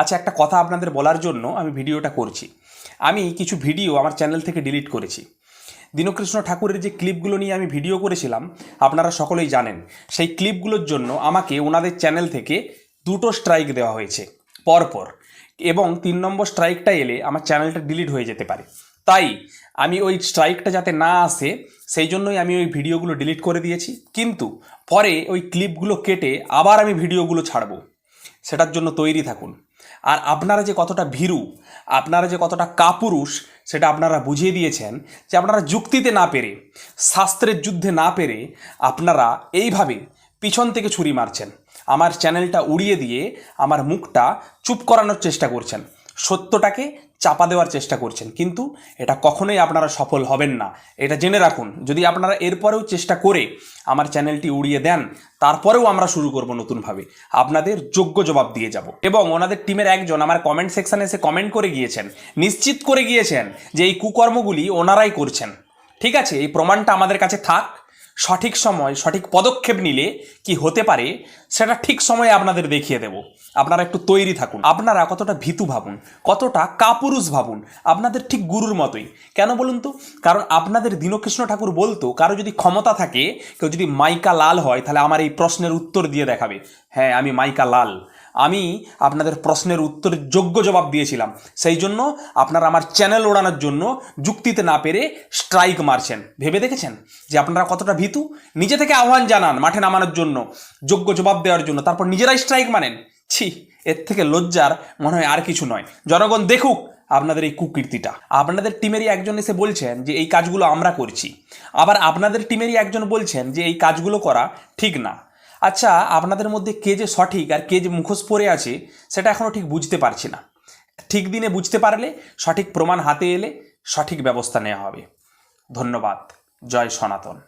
আচ্ছা একটা কথা আপনাদের বলার জন্য আমি ভিডিওটা করছি। আমি কিছু ভিডিও আমার চ্যানেল থেকে ডিলিট করেছি। দীনকৃষ্ণ ঠাকুরের যে ক্লিপগুলো নিয়ে আমি ভিডিও করেছিলাম, আপনারা সকলেই জানেন, সেই ক্লিপগুলোর জন্য আমাকে ওনাদের চ্যানেল থেকে দুটো স্ট্রাইক দেওয়া হয়েছে, পরপর। এবং তিন নম্বর স্ট্রাইকটা এলে আমার চ্যানেলটা ডিলিট হয়ে যেতে পারে। তাই আমি ওই স্ট্রাইকটা যাতে না আসে, সেই জন্যই আমি ওই ভিডিওগুলো ডিলিট করে দিয়েছি। কিন্তু পরে ওই ক্লিপগুলো কেটে আবার আমি ভিডিওগুলো ছাড়বো। সেটার জন্য তৈরি থাকুন। আর আপনারা যে কতটা ভীরু, আপনারা যে কতটা কাপুরুষ, সেটা আপনারা বুঝিয়ে দিয়েছেন যে আপনারা যুক্তিতে না পেরে, শাস্ত্রের যুদ্ধে না পেরে আপনারা এইভাবে পিছন থেকে ছুরি মারছেন। আমার চ্যানেলটা উড়িয়ে দিয়ে আমার মুখটা চুপ করানোর চেষ্টা করছেন। সত্যটাকে চাপা দেওয়ার চেষ্টা করছেন। কিন্তু এটা কখনোই আপনারা সফল হবেন না। এটা জেনে রাখুন, যদি আপনারা এরপরেও চেষ্টা করে আমার চ্যানেলটি উড়িয়ে দেন, তারপরেও আমরা শুরু করব নতুনভাবে। আপনাদের যোগ্য জবাব দিয়ে যাব। এবং ওনাদের টিমের একজন আমার কমেন্ট সেকশানে এসে কমেন্ট করে গিয়েছেন, নিশ্চিত করে গিয়েছেন যে এই কুকর্মগুলি ওনারাই করছেন। ঠিক আছে, এই প্রমাণটা আমাদের কাছে থাক। সঠিক সময়, সঠিক পদক্ষেপ নিলে কি হতে পারে, সেটা ঠিক সময়ে আপনাদের দেখিয়ে দেব। আপনারা একটু তৈরি থাকুন। আপনারা কতটা ভীতু ভাবুন, কতটা কাপুরুষ ভাবুন, আপনাদের ঠিক গুরুর মতোই। কেন বলুন তো? কারণ আপনাদের দীনকৃষ্ণ ঠাকুর বলতো, কারও যদি ক্ষমতা থাকে, কেউ যদি মাইকা লাল হয়, তাহলে আমার এই প্রশ্নের উত্তর দিয়ে দেখাবে। হ্যাঁ আমি মাইকা লাল। আমি আপনাদের প্রশ্নের উত্তরের যোগ্য জবাব দিয়েছিলাম। সেই জন্য আপনারা আমার চ্যানেল ওড়ানোর জন্য যুক্তিতে না পেরে স্ট্রাইক মারছেন। ভেবে দেখেছেন? যে আপনারা কতটা ভীতু? নিজে থেকে আহ্বান জানান মাঠে নামানোর জন্য, যোগ্য জবাব দেওয়ার জন্য। তারপর নিজেরাই স্ট্রাইক মানেন ছি, এর থেকে লজ্জার মনে হয় আর কিছু নয়। জনগণ দেখুক আপনাদের এই কুকীর্তিটা। আপনাদের টিমেরই একজন এসে বলছেন যে, এই কাজগুলো আমরা করছি। আবার আপনাদের টিমেরই একজন বলছেন যে, এই কাজগুলো করা ঠিক না। আচ্ছা আপনাদের মধ্যে কে যে সঠিক আর কে যে মুখোশ পরে আছে, সেটা এখনও ঠিক বুঝতে পারছি না। ঠিক দিনে বুঝতে পারলে সঠিক প্রমাণ হাতে এলে সঠিক ব্যবস্থা নেওয়া হবে। ধন্যবাদ। জয় সনাতন।